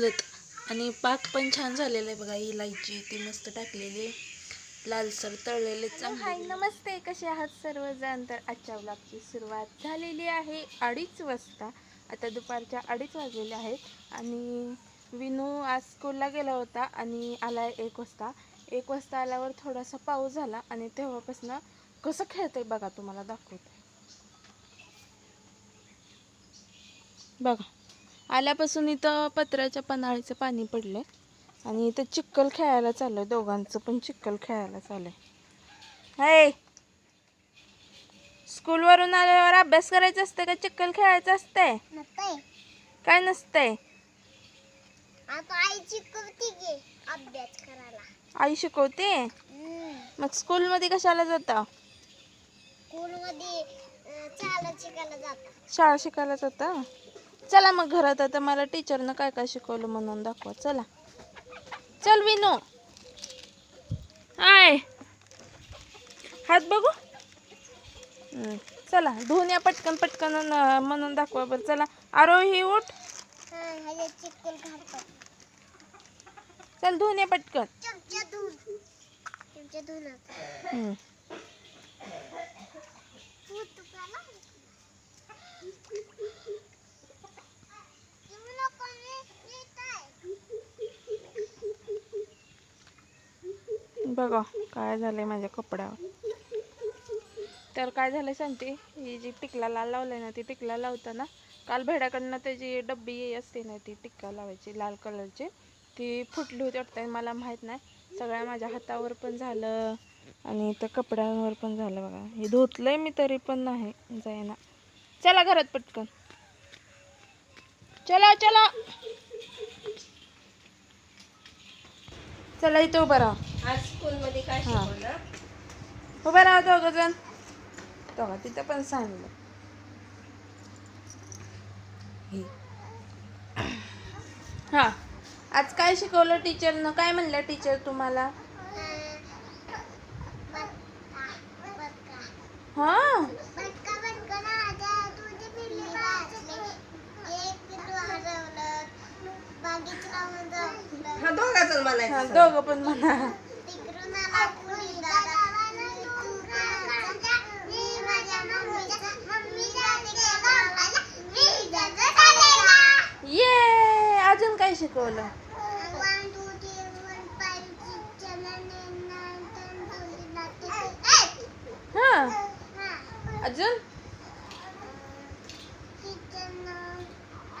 शिजलेत. आणि पाक पण छान झालेला आहे बघा इलायची ती मस्त टाकलेली. लालसर तळलेले हाय नमस्ते. कसे आहात सर्वजण? तर आजच्या ब्लॉगची सुरुवात झालेली आहे. अडीच वाजता. आता दुपारच्या अडीच वाजलेले आहेत. आणि विनू आज स्कूलला गेला होता आणि आला एक वाजता. एक वाजता आल्यावर थोडासा पाऊस झाला आणि तेव्हापासून कसं खेळतंय बघा तुम्हाला दाखवते. बघा. आल्यापासून इथं पत्र्याच्या पन्हाळीचं पाणी पडलंय. आणि इथं चिक्कल खेळायला चाललंय. दोघांचं पण चिक्कल खेळायला चाललंय. हाय! स्कूलवरून आल्यावर अभ्यास करायचा असतं का? चिक्कल खेळायचं असतंय? नसतंय. काय नसतंय? आता आईची करते गे अभ्यास करायला. आई शिकवते? मग स्कूलमध्ये कशाला जाता? स्कूलमध्ये चालत शिकायला जातात शाळा शिकायला जाता? चला मग घरात आता मला टीचरनं काय काय शिकवलं म्हणून दाखवा. चला. चल विनू. हाय हात बघू? चला धुवून या पटकन पटकन म्हणून दाखवा बरं. चला. आरोही उठ. चल धुवून या पटकन चमचा धुवून चमचा धुवून आता. हम्म. तू तुकाला तुम्ही लोकांनी नीट आहे. बघा काय झालंय माझ्या कपड्यावर. तर काय झालंय सांगते ही जी टिकला लाल लावलंय ना ती टिकला लावताना काल भेड्याकडनं त्याची डब्बी असते ना ती टिक्का लावायची लाल कलरची ती फुटली होती वाटतं मला माहीत नाही. सगळ्या माझ्या हातावर पण झालं आणि त्या कपड्यांवर पण झालं बघा. हे धुतलंय मी तरी पण नाही जाईना. चला घरात पटकन. चला चला. चला इथं उभं राहा. आज स्कूलमध्ये काय हा. शिकवलं? उभं राहा दोघं जण. बघा तिथं पण सांगलं हा. आज काय शिकवलं टीचरनं? काय म्हणलं टीचर तुम्हाला? हा. हा दोघाच म्हणायचं दोघं पण म्हणा. ये अजून काय शिकवलं? हा हा अजून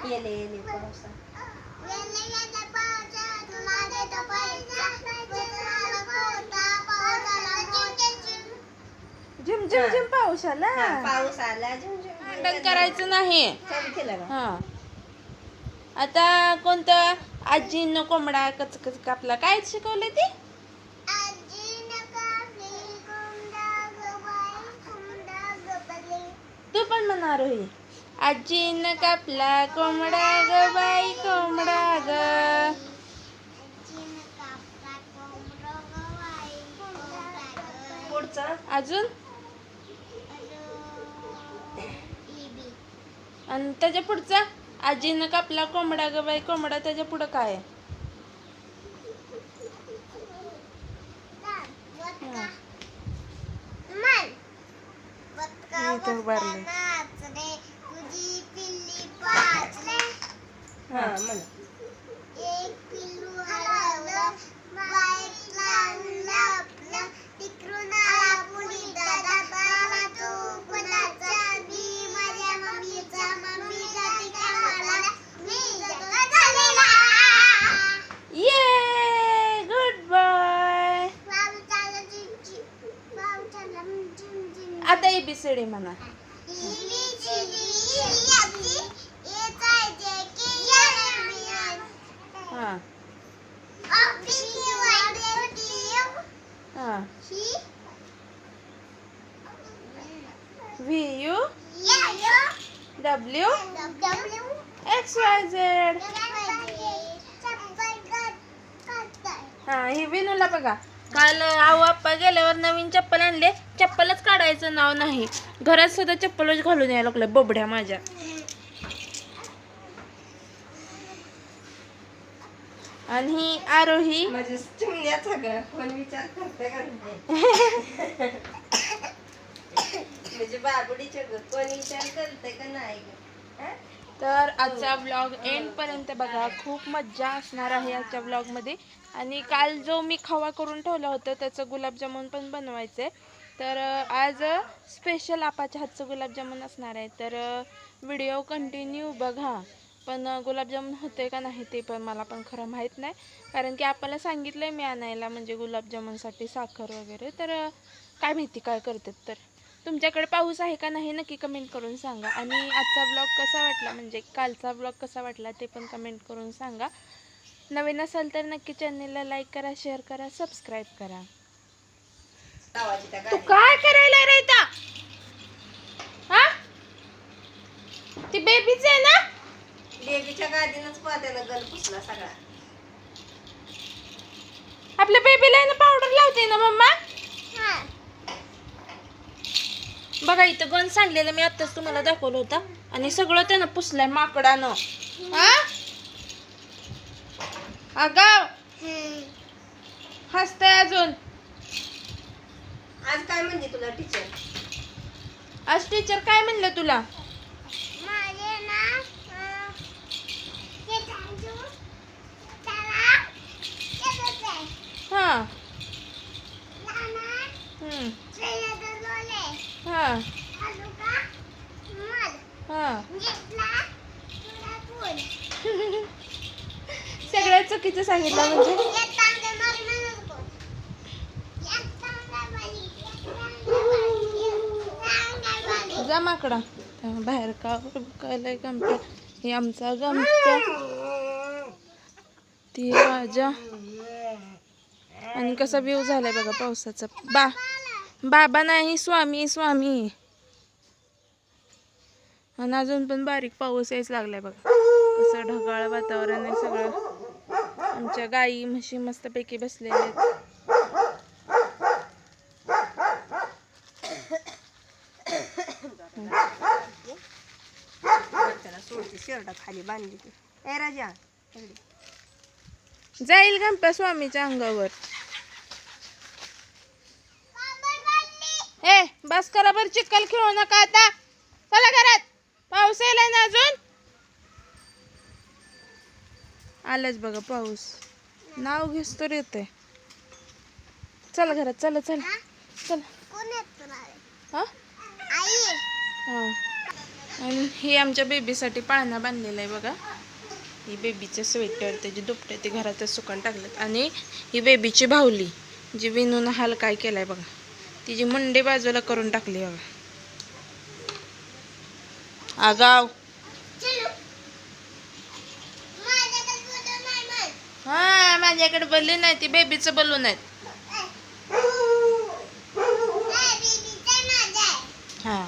येले येले पावसा चिंचिन झिम झिम झिम पाऊस आला. हा, पाऊस आला. झुम झुम भांडण करायचं नाही. चालू केलं का? हा. आता कोणतं आजीनं कोंबडा कच कच कापला. काय शिकवलं ते? तू पण म्हणा रोही आजीनं कापला कोंबडा ग बाई कोंबडा ग. आजी नकापला कोंबडा गबाई कोंडा ग पुढचं? अजून? आणि त्याच्या पुढचा आजीनं कापला कोंबडा ग बाई कोंबडा त्याच्या पुढं काय आहे? उभारले. हा म्हण एक पिल्लू हरवलं बाईकला लपलं तिकडून आला पुढे दादा बाला तू कुणाचा मी माझ्या मम्मीचा मम्मीचा तिच्या मला मी जगत झालेला ये गुड बाय बाबू चालला जिंजी बाबू चालला जिम जिम आता एबीसीडी म्हणा. हा. हा. V U W X Y Z हा ही विनूला बघा. काल आऊ आप्पा गेल्यावर नवीन चप्पल आणले. चप्पलच काढायचं नाव नाही. घरात सुद्धा चप्पलच घालून यायला लागलं बोबड्या माझ्या. आणि आरोही? म्हणजे? तर आजचा ब्लॉग एंड पर्यंत बघा. खूप मज्जा असणार आहे आजच्या ब्लॉगमध्ये. आणि काल जो मी खवा करून ठेवला होता त्याचं गुलाबजामुन पण बनवायचं आहे तर आज स्पेशल आपाच्या हातचं गुलाबजामुन असणार आहे. तर व्हिडिओ कंटिन्यू बघा. पण अं, गुलाबजामुन होते का नाही ते पण मला पण खरं माहीत नाही. कारण की आपल्याला सांगितलं आहे मी आणायला म्हणजे गुलाबजामुनसाठी साखर वगैरे. तर काय माहिती काय करतात तर. तुमच्याकडे पाऊस आहे का नाही नक्की कमेंट करून सांगा. आणि आजचा ब्लॉग कसा वाटला म्हणजे कालचा ब्लॉग कसा वाटला ते पण कमेंट करून सांगा. नवीन असाल तर नक्की चॅनेलला लाईक करा शेअर करा सबस्क्राईब करा. तू. काय करायला रेता हा? ती बेबीच आहे ना? बेबीच्या गादीनच पात्यानं गल पुसला सगळा. आपल्या बेबीला ना पावडर लावते ना मम्मा? हा. बघा इथं गन सांडलेलं मी आत्ताच तुम्हाला दाखवलं होतं. आणि सगळं त्यानं पुसलंय माकडानं. हा? अगाव हम्म. हसतंय अजून. आज काय म्हणजे तुला टीचर आज टीचर काय म्हणलं तुला? माझे ना अं, ते तांदूळ त्याला येतच आहे. हा. लहान हम्म. हा. मल. हा. घेतला तुला फुल सगळ्यात चुकीचं सांगितलं म्हणजे? जा माकडा. बाहेर का बघायला गमत? हे आमचा गमत. ती राजा. आणि कसा व्यू झालाय बघा पावसाचा. बा बाबा नाही स्वामी स्वामी. आणि अजून पण बारीक पाऊस यायच लागलाय बघा. कसं ढगाळ वातावरण आहे सगळं. आमच्या गाई म्हशी मस्तपैकी बसलेल्या आहेत. सोडते शर्ट खाली बांधली ती ए राजा जाईल गंप्या स्वामीच्या अंगावर. ए बस करा बर चिक्कल खेळू नका आता. चला घरात. पाऊस यायलाय ना अजून? आलाच बघा पाऊस. नाव घेस तर येते चला घरात चला चला चला. हा? हा. आणि हे आमच्या बेबीसाठी पाळणा बांधलेला आहे बघा. ही बेबीचं स्वेटर त्याची दुपटे ते घरातच सुकून टाकलेत. आणि ही बेबीची भावली जी विनून हाल काय केलाय बघा. तिची मुंडे बाजूला करून टाकली बघा. आगाव चलो माझ्याकडे बोलू नाही मग हा माझ्याकडे बलून आहे ती बेबीचं बलून आहेत. हा.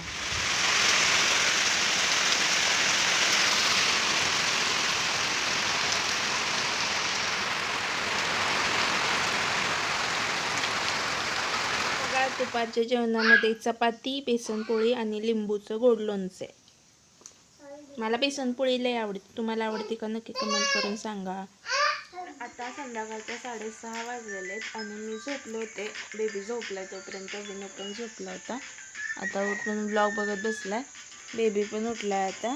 दुपारच्या जेवणामध्ये चपाती बेसनपोळी आणि लिंबूचं गोड लोणचे मला बेसनपोळी लय आवडते. तुम्हाला आवडते का? नक्की कमेंट करून सांगा. आता संध्याकाळच्या साडेसहा वाजलेले आहेत आणि मी झोपले होते. बेबी झोपलाय तोपर्यंत विनो पण झोपला होता. आता उठून ब्लॉग बघत बसलाय. बेबी पण उठलाय आता.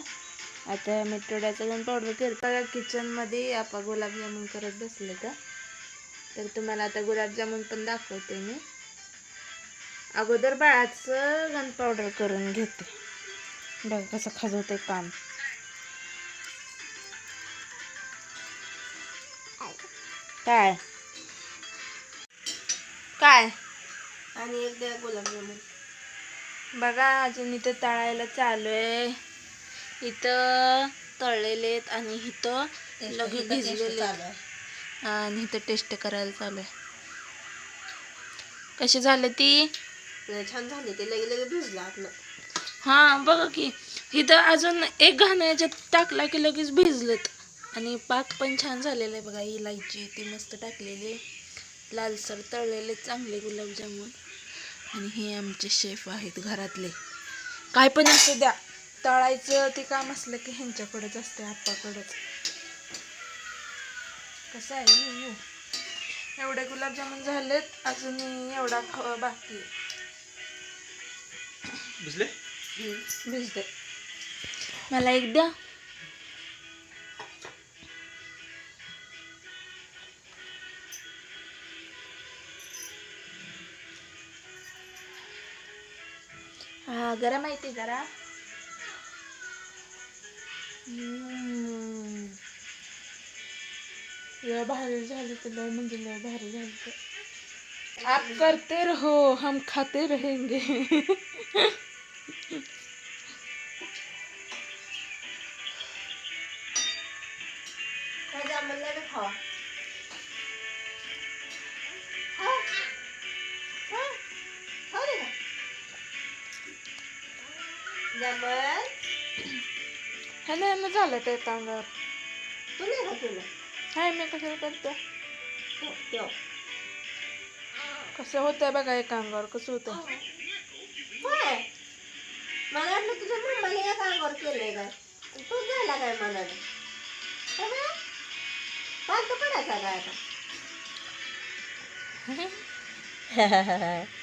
आता मेट्रोड्याचा जाऊन पावडर करता किचनमध्ये आपा गुलाबजामुन करत बसले तर. तर तुम्हाला आता गुलाबजामुन पण दाखवते मी. अगोदर बाळाचं गन पावडर करून घेते. बघा कसं खाजवते काम. काय? काय? आणि एक द्या गुलाबजामुन बघा अजून इथं तळायला चालू आहे. इथं तळलेले आहेत आणि इथं लगे भिजलेले. आणि इथं टेस्ट करायला चालू आहे. कशी झालं ती? छान झाले ते लगे लगे भिजला आतनं. हां बघा की इथं अजून एक घाणं याच्यात टाकला की लगेच भिजलेत. आणि पाक पण छान झालेला आहे बघा इलायची ती मस्त टाकलेली आहे. लालसर तळलेले चांगले गुलाबजामुन. आणि हे आमचे शेफ आहेत घरातले. काय पण असू द्या तळायचं ते काम असलं की ह्यांच्याकडेच असते आप्पाकडेच. कसं आहे यू यू एवढे गुलाबजामुन झालेत अजून एवढा ख बाकी भिजले? भिजते मला एक द्या. हा गरम आहे ते जरा. हम्म. लय भारी झाली तर लय म्हणजे लय भारी झाली तर आप करते रहो हम खाते रहेंगे. काय जांभळं नाही का खावा जांभळं ह्यानं ह्यानं झालं ते तांदूळ. तू नाही का तुला हाय मी कसं करते? हो, ठेव. कसं होतंय बघा एका अंगावर कसं होतंय? होय. मला वाटलं तुझ्या मम्माने या अंगावर केलंय काय? तू झाला काय मला पालत पडायचा काय आता?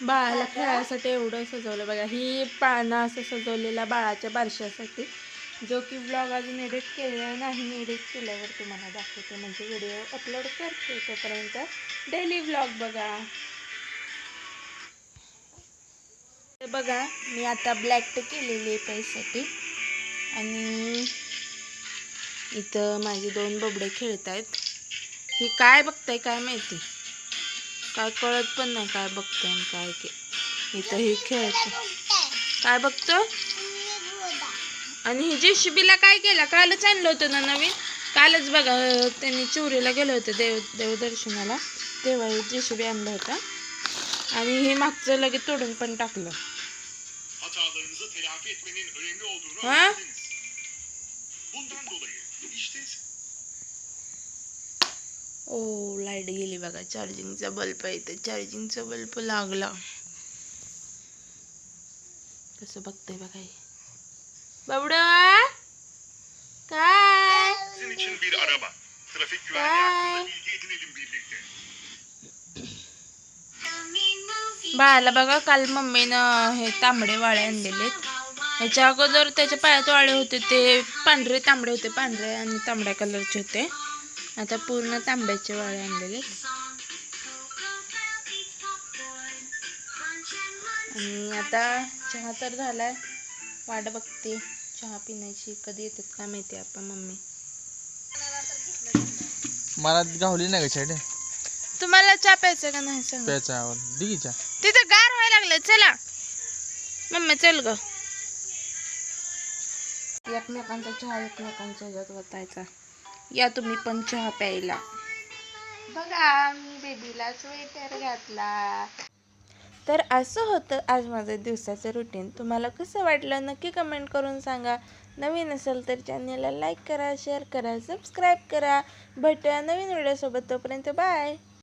बाळाला खेळायसाठी एवढं सजवलं. बघा ही पाळणा असं सजवलेला बाळाच्या बारशासाठी. जो की ब्लॉग अजून एडिट केलेला नाही एडिट केल्यावर तुम्हाला दाखवते. म्हणजे व्हिडिओ अपलोड करते तोपर्यंत डेली ब्लॉग बघा. बघा मी आता ब्लॅक टी केलेली आहे पैसाठी आणि इथं माझे दोन बबडे खेळत आहेत ही काय बघताय काय माहिती? काय कळत पण नाही काय बघतोय आणि काय इथं हे खेळत काय बघतो आणि ही जेशिबीला काय केलं? कालच आणलं होतं ना नवीन? कालच बघा त्यांनी चोरीला गेलं होतं देव देवदर्शनाला. तेव्हा हे जेशीबी आणलं होतं. आणि हे मागचं लगेच तोडून पण टाकलं. हा? ओ लाइट गेली बघा. चार्जिंगचा बल्ब आहे इथे. चार्जिंगचा बल्ब लागला. कसं बघतंय बघा बाबडा! काय. बाळाला बघा काल मम्मीनं हे तांबडे वाळे आणलेलेत ह्याच्या अगोदर त्याच्या पायात वाळे होते ते. पांढरे तांबडे होते पांढरे आणि तांबड्या कलरचे होते. आता पूर्ण तांब्याचे वाळे आणलेले आणि आता चहा तर झालाय. वाट बघते चहा पिण्याची कधी येतात काय माहिती आपण मम्मी. मला गावली नाही का तुम्हाला चहा प्यायचा का नाही सांग. प्यायचा आवर. दिगीच्या तिथं गार व्हायला लागलं चला. मम्मी चल ग. एकमेकांचा चहा एकमेकांच्या ह्याच्यात वतायचा. या तुम्ही पण चहा प्यायला. बघा मी बेबीला स्वेटर घातला. तर असं होतं आज माझं दिवसाचं रुटीन तुम्हाला कसं वाटलं नक्की कमेंट करून सांगा. नवीन असेल तर चॅनलला लाईक करा शेअर करा सबस्क्राईब करा. भेटूया नवीन व्हिडिओसोबत तोपर्यंत बाय